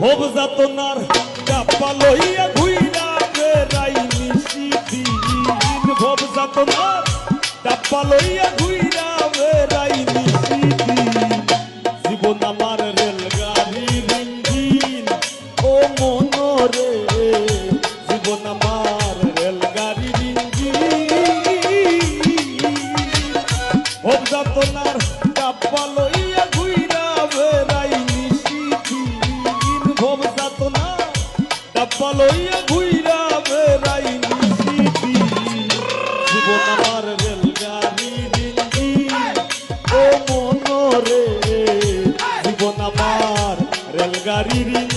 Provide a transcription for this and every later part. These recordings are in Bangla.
ভোগ যাতনার চাপা লইয়া ঘুইরা বেড়াই নিশিদিন ভোগ যাতনার লইয়া ঘুইরা লইয়া ঘুইরা বেড়াই নিশিদিন জীবন আমার রেলগাড়ি রেলগাড়ির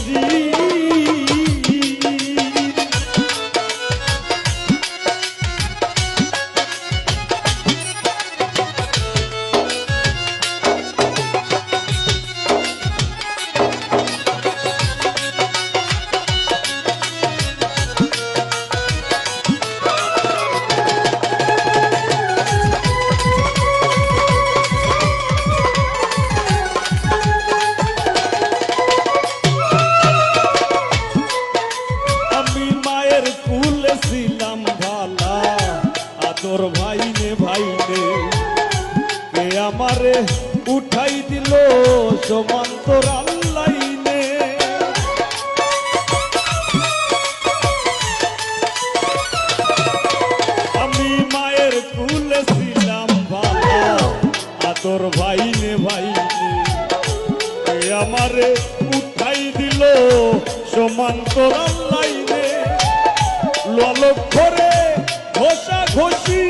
আমারে উঠাই দিল সমান্তর আল্লাইনে আমি মায়ের কুলে ছিলাম ভালা আদর ভাইনে ভাইনে। আমারে উঠাই দিল সমান্তর লাইনে ললক করে ঘষা ঘষি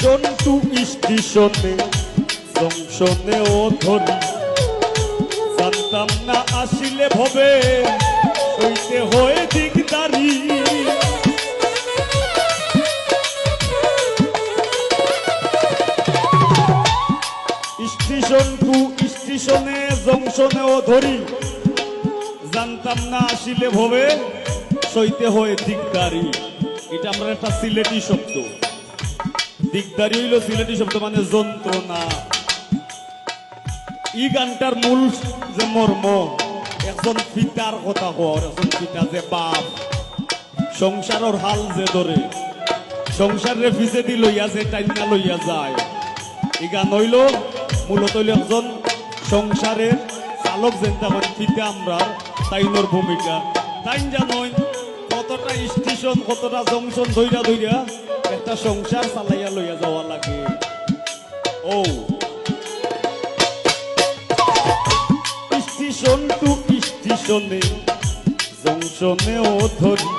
টু স্টেশনে জংশনে ও ধরি জানতাম না আসিলে ভবে হইতে হয়ে দিকদারি স্টেশন টু স্টেশনে জংশনে ও ধরি জানতাম না আসিলে ভবে, সইতে হয়ে দিকদারি এটা আমরা একটা সিলেটি শব্দ। দিকদারি হইল সিলেটি শব্দ মানে যন্ত্রণা। ই গানটার মূল যে মর্ম, একজন পিতার কথা হর একজন পিতা যে বাপ। সংসারের হাল যে ধরে সংসারের পিছে দি লইয়া যে টাইনা লইয়া যায়। ই গান হইল মূলত হইল একজন সংসারের চালক যেন তখন পিতা আমরা তাইনোর ভূমিকা। তাই জানই কতটা স্টেশন কতটা জংশন ধইরা ধইরা একটা সংসার চালাইয়া লইয়া যাওয়া লাগে ও স্টেশন টু স্টেশনে জংশনে ও ধরি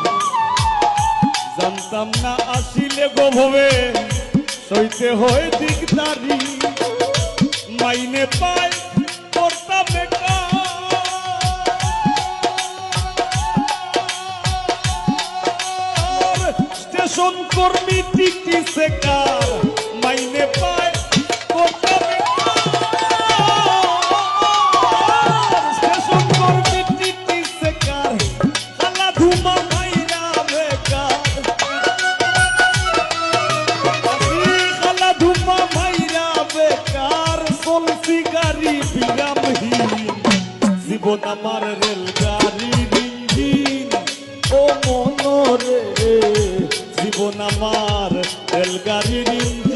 জানতাম না আসিলে গো ভবে সইতে হয় দিকদারি মাইনে পায় মাইরা বেকার চলছি গাড়ি বিরামহীন জীবন আমার রেলগাড়ির জীবন আমার রেলগাড়ির ইঞ্জিন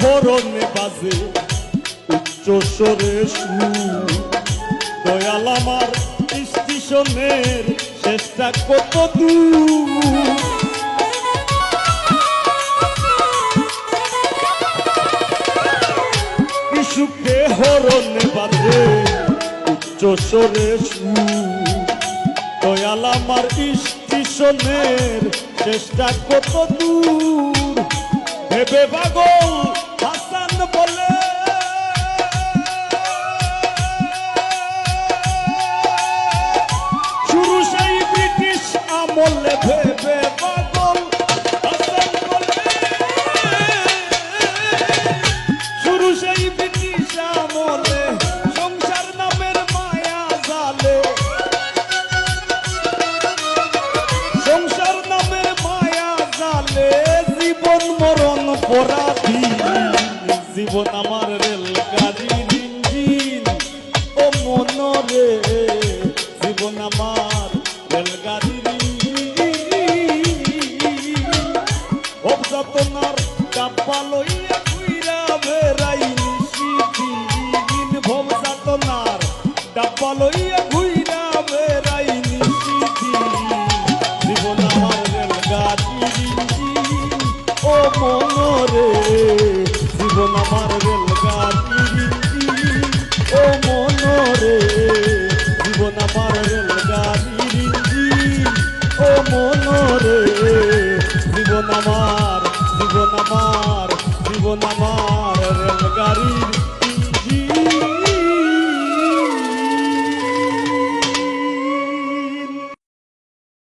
হরণে বাজে উচ্চ সুর। দয়াল আমার স্টেশনের শেষটা কত দূর? হরণে বাজে উচ্চ সুর। দয়াল আমার স্টেশনের চেষ্টা কত দূর? ভেবে পাগল জীবন মরণ পরাধী জীবন আমার রেলগাড়ির ইঞ্জিন। ও মনরে জীবন আমার রেলগাড়ির ইঞ্জিন। মনরে জীবন আমার ইঞ্জিন ও মনরে জীবন আমার ইঞ্জিন ও মনরে জীবন আমার জীবন আমার জীবন আমার রেলগাড়ির